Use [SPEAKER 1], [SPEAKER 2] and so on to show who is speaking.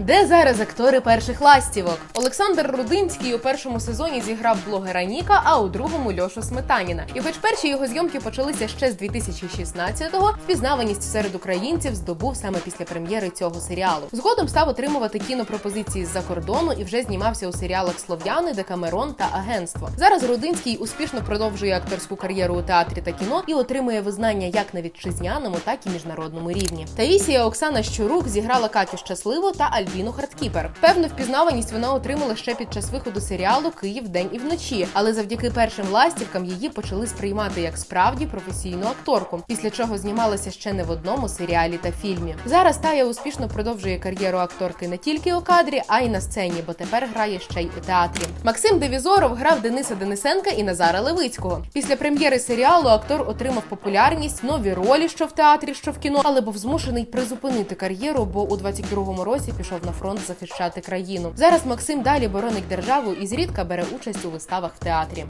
[SPEAKER 1] Де зараз актори перших ластівок? Олександр Рудинський у першому сезоні зіграв блогера Ніка, а у другому Льошу Сметаніна. І хоч перші його зйомки почалися ще з 2016-го, впізнаваність серед українців здобув саме після прем'єри цього серіалу. Згодом став отримувати кінопропозиції з-за кордону і вже знімався у серіалах Слов'яни, Декамерон та Агентство. Зараз Рудинський успішно продовжує акторську кар'єру у театрі та кіно і отримує визнання як на вітчизняному, так і міжнародному рівні. Таїсія Оксана Щурук зіграла Катю Щасливу та Альбіну Харткіпер. Певну впізнаваність вона отримала ще під час виходу серіалу Київ день і вночі, але завдяки першим ластівкам її почали сприймати як справді професійну акторку, після чого знімалася ще не в одному серіалі та фільмі. Зараз Тая успішно продовжує кар'єру акторки не тільки у кадрі, а й на сцені, бо тепер грає ще й у театрі. Максим Девізоров грав Дениса Денисенка і Назара Левицького. Після прем'єри серіалу актор отримав популярність, нові ролі, що в театрі, що в кіно, але був змушений призупинити кар'єру, бо у 22-му році пішов на фронт захищати країну. Зараз Максим далі боронить державу і зрідка бере участь у виставах в театрі.